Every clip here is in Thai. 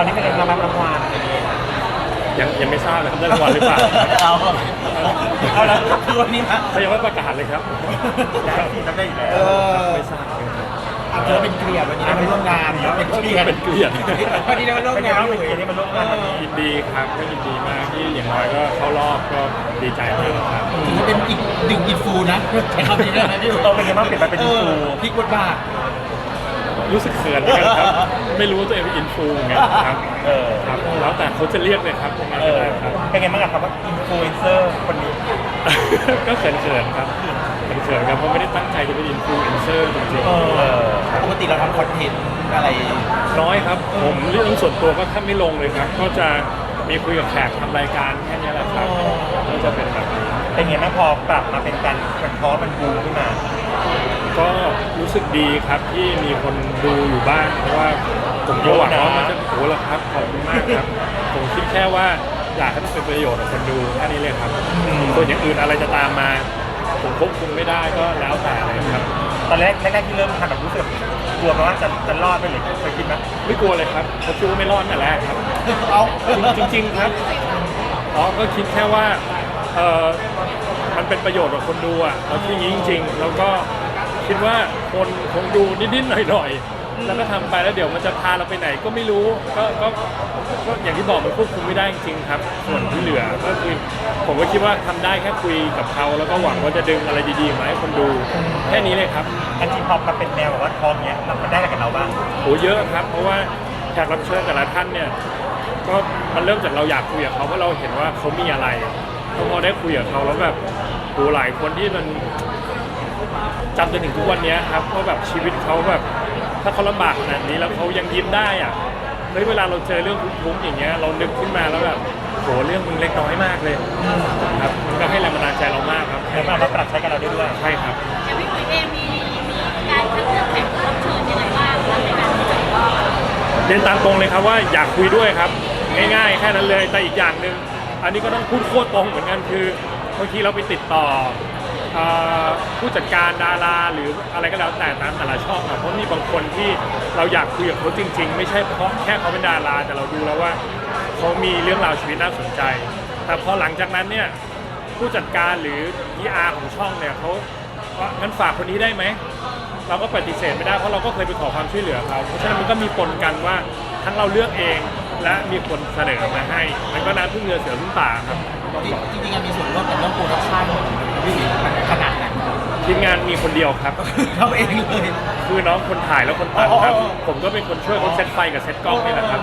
อนนี้เป็นการรับรางวัลยังยังไม่ทราบเลยครับได้รางวัลหรือเปล่าเอาเอาแล้วคือวันนี้นะเขายังไม่ประกาศเลยครับได้ที่ทำได้อยู่แล้วเออไม่ทราบเลยครับอาจจะเป็นเกลียดวันนี้ได้มาร่วมงานเนาะเป็นเกลียดเป็นเกลียดวันนี้ได้มาร่วมเป็นไงงานบ้างเป็นเกียรติที่มาร่วมงานวันนี้ยินดีครับก็ยินดีมากที่อย่างน้อยก็เข้ารอบก็ดีใจมากครับถือว่าเป็นอีกหนึ่งอินฟูนะใช้คำนี้ได้ไหมพี่เราเป็นไงบ้างเปลี่ยนมาเป็นเออินอฟูพลิกบทบาท รู้สึกเขินเหมือนกันครับ ไม่รู้ว่าตัวเองเป็นอินฟูไงครับเออครับแล้วแต่เขาจะเรียกเลยครับยังไงเอก็อได้ครับ เป็นไงบ้างกับคำว่าอินฟลูเอนเซอร์คนนี้ก็เขินๆครับเขินๆครับเพราะไม่ได้ตั้งใจจะเป็นอินฟลูเอนเซอร์จริงเออปกติเราทำคอนเทนต์อะไร ๆน้อยครับ ผมเรื่องส่วนตัวก็แทบไม่ลงเลยครับ ก็จะมีคุยกับแขกทำรายการแค่นี้แหละครับ ก็จะเป็นแบบนี้เป็นไงบ้างพอกลับมาเป็นการมันท้อมันบูมขึ้นมา ก็รู้สึกดีครับที่มีคนดูอยู่บ้างเพราะว่าผมก็หวังว่ามันจะโอ้โหละครับขอบคุณมากครับ ผมคิดแค่ว่าอยากให้มันเป็นประโยชน์กับคนดูแค่นี้เลยครับส่วนอย่างอื่นอะไรจะตามมา ผมควบคุมไม่ได้ก็แล้วแต่เลยครับ ตอนแรกแรกๆที่เริ่มทำแบบรู้สึกกลัวไหมว่าจะจะรอดไปหรือเคยคิดไหมไม่กลัวเลยครับเพราะคิดว่าไม่รอดแต่แรกครับเอาจริงๆครับอ๋อก็คิดแค่ว่าเออมันเป็นประโยชน์กับคนดูอะเราคิดอย่างนี้จริง ๆ แล้วก็ คิดว่าคนคงดูนิดๆหน่อยๆแล้วก็ทำไปแล้วเดี๋ยวมันจะพาเราไปไหนก็ไม่รู้ก็ก็ก็อย่างที่บอกมันควบคุมไม่ได้จริงๆครับ ส่วนที่เหลือก็คือผมก็คิดว่าทำได้แค่คุยกับเขาแล้วก็หวังว่าจะดึงอะไรดีๆมาให้คนดูแค่นี้เลยครับ อันจริงพอมาเป็นแนวแบบว่าท้องเนี้ยมันได้อะไรกับเราบ้างโหเยอะครับ เพราะว่าแขกรับเชิญแต่ละท่านเนี่ยก็มันเริ่มจากเราอยากคุยกับเขาเพราะเราเห็นว่าเขามีอะไรแล้วพอได้คุยกับเขาแล้วแบบโหหลายคนที่มัน จำจนถึงทุกวันเนี้ยครับว่าแบบชีวิตเขาแบบ ถ้าเขาลำบากขนาดนี้แล้วเขายังยิ้มได้อะเฮ้ยเวลาเราเจอเรื่องทุกข์ๆอย่างเงี้ยเรานึกขึ้นมาแล้วแบบโหเรื่องมึงเล็กน้อยมากเลยครับมันก็ให้แรงบันดาลใจเรามากครับเดี๋ยวมาเอามาปรับใช้กับเราได้ด้วย ใช่ครับ อย่างพี่หนุ่ยเองมีมีการคัดเลือกแขกรับเชิญยังไงบ้างคะในการที่จะก็เรียนตามตรงเลยครับว่าอยากคุยด้วยครับ ง่ายๆ แค่นั้นเลยแต่อีกอย่างหนึ่งอันนี้ก็ต้องพูดโคตรตรงเหมือนกันคือบางทีเราไปติดต่อ เอ่อผู้จัดการดาราหรืออะไรก็แล้วแต่ตามแต่ละช่องอะเพราะมีบางคนที่เราอยากคุยกับเขาจริง ๆ ไม่ใช่เพราะแค่เขาเป็นดาราแต่เราดูแล้วว่าเขามีเรื่องราวชีวิตน่าสนใจ แต่พอหลังจากนั้นเนี่ยผู้จัดการหรือ PR ของช่องเนี่ยเขาว่างั้นฝากคนนี้ได้ไหม เราก็ปฏิเสธไม่ได้เพราะเราก็เคยไปขอความช่วยเหลือเขาเพราะฉะนั้นมันก็มีปนกันว่าทั้งเราเลือกเองและมีคนเสนอมาให้ มันก็น้ำพึ่งเรือเสือพึ่งป่าครับต้องบอกจริงๆมีส่วนร่วมกับเรื่องโปรดักชั่นพี่มันขนาดไหน ทีมงานมีคนเดียวครับเขาเองเลย คือน้องคนถ่ายแล้วคนตัดครับ อ๋อ ผมก็เป็นคนช่วยเขาเซตไฟกับเซตกล้องนี่แหละครับ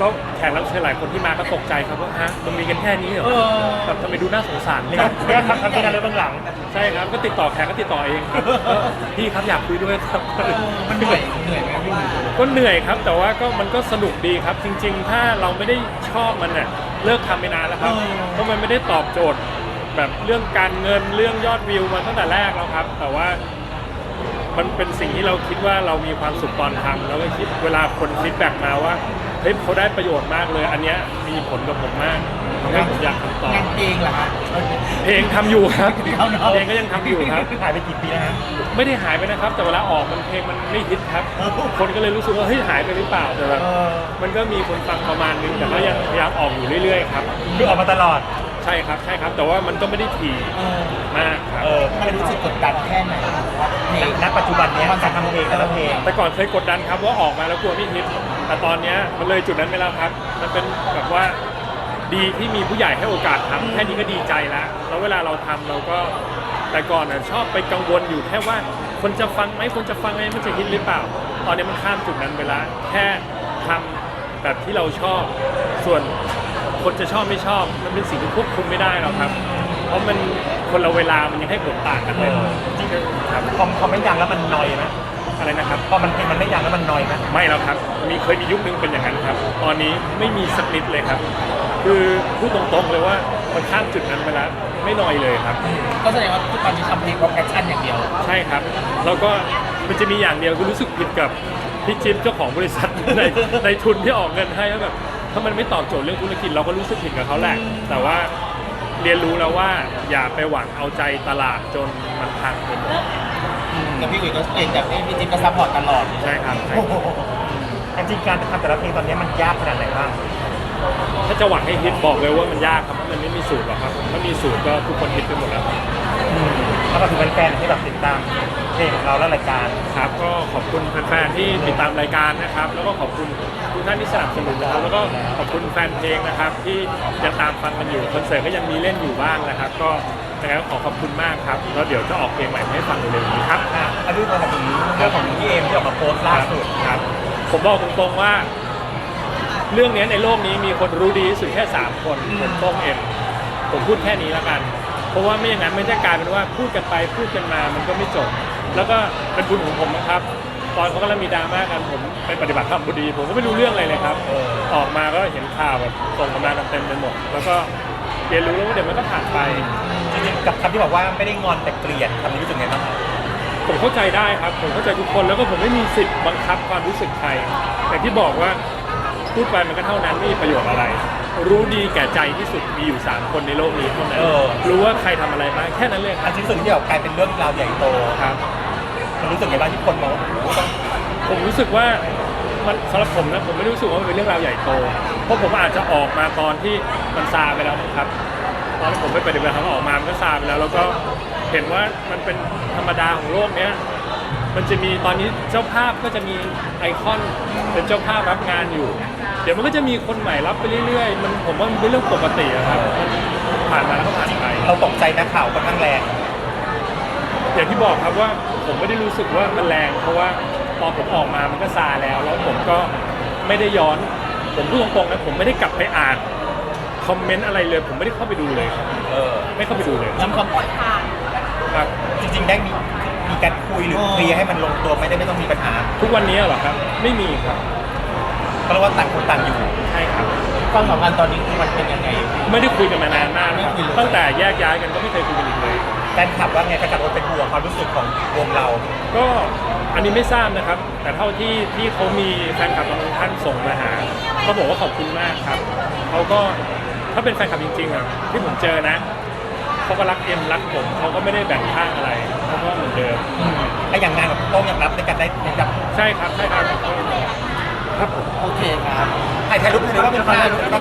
ก็แขกรับเชิญหลายคนที่มาก็ตกใจครับว่าฮะมันมีกันแค่นี้เหรอเออแบบทำไมดูน่าสงสารนี่จังก็ทำทำที่งานเรื่องเบื้องหลัง ใช่ครับ ก็ติดต่อแขกก็ติดต่อเองครับเออพี่ครับอยากคุยด้วยครับ มันเหนื่อยเหนื่อยไหมพี่ก็เหนื่อยครับ แต่ว่าก็มันก็สนุกดีครับ จริง ๆ ถ้าเราไม่ได้ชอบมันเนี่ยเลิกทำไปนานแล้วครับเพราะมันไม่ได้ตอบโจทย์ แบบเรื่องการเงินเรื่องยอดวิวมาตั้งแต่แรกแล้วครับ แต่ว่ามันเป็นสิ่งที่เราคิดว่าเรามีความสุขตอนทำแล้วก็คิดเวลาคนฟีดแบ็กมาว่าเฮ้ยเขาได้ประโยชน์มากเลย อันเนี้ยมีผลกับผมมากทำให้ผมอยากทำต่องานเองเหรอฮะเพลงทำอยู่ครับเอาเนอะเพลงก็ยังทำอยู่ครับ หายไปกี่ปีแล้วฮะไม่ได้หายไปนะครับ แต่เวลาออกมันเพลงมันไม่ฮิตครับ คนก็เลยรู้สึกว่าเฮ้ยหายไปหรือเปล่าแต่แบบเออมันก็มีคนฟังประมาณนึงแต่ก็ยังพยายามออกอยู่เรื่อยๆครับคือออกมาตลอด ใช่ครับใช่ครับ แต่ว่ามันก็ไม่ได้ถี่เออมากครับ เออมันรู้สึกกดดันแค่ไหนเพลงณปัจจุบันเนี้ยการทำเพลงแต่ละเพลงแต่ก่อนเคยกดดันครับว่าออกมาแล้วกลัวไม่ฮิตแต่ตอนเนี้ยมันเลยจุดนั้นไปแล้วครับ มันเป็นแบบว่าดีที่มีผู้ใหญ่ให้โอกาสทำแค่นี้ก็ดีใจแล้วแล้วเวลาเราทำเราก็แต่ก่อนน่ะชอบไปกังวลอยู่แค่ว่าคนจะฟังไหมคนจะฟังไหมมันจะฮิตหรือเปล่า ตอนนี้มันข้ามจุดนั้นไปแล้วแค่ทำแบบที่เราชอบส่วน คนจะชอบไม่ชอบ มันเป็นสิ่งที่ควบคุมไม่ได้หรอกครับ เพราะมันคนละเวลามันยังให้ผลต่างกันเลยเออจริงๆครับพอพอไม่ดังแล้วมันนอยไหมอะไรนะครับพอมันเพลงมันไม่ดังแล้วมันนอยไหมไม่แล้วครับ มีเคยมียุคนึงเป็นอย่างนั้นครับ ตอนนี้ไม่มีสักนิดเลยครับ คือพูดตรงๆเลยว่ามันข้ามจุดนั้นไปแล้วไม่น้อยเลยครับ ก็แสดงว่าทุกตอนนี้ทำเพลงเพราะแพชชั่นอย่างเดียว ใช่ครับ แล้วก็มันจะมีอย่างเดียวคือรู้สึกผิดกับพี่จิ๊บเจ้าของบริษัทในในทุนที่ออกเงินให้ว่าแบบ ถ้ามันไม่ตอบโจทย์เรื่องธุรกิจเราก็รู้สึกผิดกับเขาแหละ แต่ว่าเรียนรู้แล้วว่าอย่าไปหวังเอาใจตลาดจนมันพังไปหมดแต่พี่อุ๋ยก็เก่งแต่พี่จิ๊บก็ซัพพอร์ตตลอดใช่ครับใช่โอ้โหจริงๆการทำแต่ละเพลงตอนนี้มันยากขนาดไหนบ้างถ้าจะหวังให้ฮิตบอกเลยว่ามันยากครับเพราะมันไม่มีสูตรหรอกครับถ้ามีสูตรก็ทุกคนฮิตไปหมดแล้วครับแล้วก็ถึงแฟนๆที่แบบติดตาม เพลงของเราและรายการครับก็ขอบคุณแฟนๆที่ติดตามรายการนะครับ แล้วก็ขอบคุณทุกท่านที่สนับสนุนนะครับแล้วก็ขอบคุณแฟนเพลงนะครับ ที่ยังตามฟังกันอยู่คอนเสิร์ตก็ยังมีเล่นอยู่บ้างนะครับ ก็ยังไงก็ขอขอบคุณมากครับแล้วเดี๋ยวจะออกเพลงใหม่มาให้ฟังเร็วๆนี้ครับอะอันนี้มาถึงเรื่องของพี่เอมที่ออกมาโพสต์ล่าสุดครับผมบอกตรงๆว่า เรื่องนี้ในโลกนี้มีคนรู้ดีที่สุดแค่ 3 คนผมโต้งเอ็มผมพูดแค่นี้แล้วกันเพ ราะว่าไม่อย่างนั้นมันจะกลายเป็นว่าพูดกันไปพูดกันมามันก็ไม่จบ แล้วก็เป็นบุญของผมนะครับ ตอนเขากำลังมีดราม่ากันผมไปปฏิบัติธรรมพอดี ผมก็ไม่รู้เรื่องอะไรเลยครับเออออกมาก็เห็นข่าวแบบส่งกันมาเต็มไปหมด แล้วก็เรียนรู้แล้วว่าเดี๋ยวมันก็ผ่านไป จริงๆกับคำที่บอกว่าไม่ได้งอนแต่เกลียดคำนี้รู้สึกไงบ้างครับผมเข้าใจได้ครับ ผมเข้าใจทุกคนแล้วก็ผมไม่มีสิทธิ์บังคับความรู้สึกใครแต่ที่บอกว่าพูดไปมันก็เท่านั้นไม่มีประโยชน์อะไร รู้ดีแก่ใจที่สุดมีอยู่ 3 คนในโลกนี้เท่านั้น เออ รู้ว่าใครทำอะไรบ้างแค่นั้นเลยคอัรับนที่รู้สึกที่แบบกลายเป็นเรื่องราวใหญ่โตครับ มันรู้สึกไงบ้างที่คนมองว่าโอ้โหต้องผมรู้สึกว่ามันสำหรับผมนะผมไม่ได้รู้สึกว่ามันเป็นเรื่องราวใหญ่โต เพราะผมอาจจะออกมาตอนที่มันซาไปแล้วมั้งครับ ตอนที่ผมไปปฏิบัติธรรมออกมามันก็ซาไปแล้ว แล้วก็เห็นว่ามันเป็นธรรมดาของโลกเนี้ย มันจะมีตอนนี้เจ้าภาพก็จะมีไอคอนเป็นเจ้าภาพรับงานอยู่ เดี๋ยวมันก็จะมีคนใหม่รับไปเรื่อยๆ มันผมว่ามันเป็นเรื่องปกติอะครับมันผ่านมาแล้วก็ผ่านไป เราตกใจนักข่าวค่อนข้างแรง อย่างที่บอกครับว่าผมไม่ได้รู้สึกว่ามันแรง เพราะว่าตอนผมออกมามันก็ซาแล้ว แล้วผมก็ไม่ได้ย้อน ผมพูดตรงๆนะผมไม่ได้กลับไปอ่านคอมเมนต์อะไรเลย ผมไม่ได้เข้าไปดูเลยครับเออ ไม่เข้าไปดูเลยย้ำคำปล่อยผ่าน ครับจริงๆได้มีมีการคุยหรือเคลียร์ให้มันลงตัวไม่ได้ไม่ต้องมีปัญหา ทุกวันนี้เหรอครับ ไม่มีครับเพราะว่าต่างคนต่างอยู่ใช่ครับ ความสัมพันธ์ตอนนี้คือมันเป็นยังไง ไม่ได้คุยกันมานานมากครับไม่คุยเลย ตั้งแต่แยกย้ายกันก็ไม่เคยคุยกันอีกเลย แฟนคลับว่าไงแฟนคลับเป็นห่วงความรู้สึกของวงเราก็อันนี้ไม่ทราบนะครับ แต่เท่าที่ที่เขามีแฟนคลับบางท่านส่งมาหาเขาบอกว่าขอบคุณมากครับเขาก็ถ้าเป็นแฟนคลับจริงๆอะที่ผมเจอนะ เขาก็รักเอ็มรักผมเขาก็ไม่ได้แบ่งข้างอะไรเขาก็เหมือนเดิม ไอ้อย่างงานกับโต้งยังรับในการได้ในการใช่ครับใช่ครับ ครับผม โอเคครับถ่ายถ่ายรูปถ่ายรูปว่าเป็นคนแรก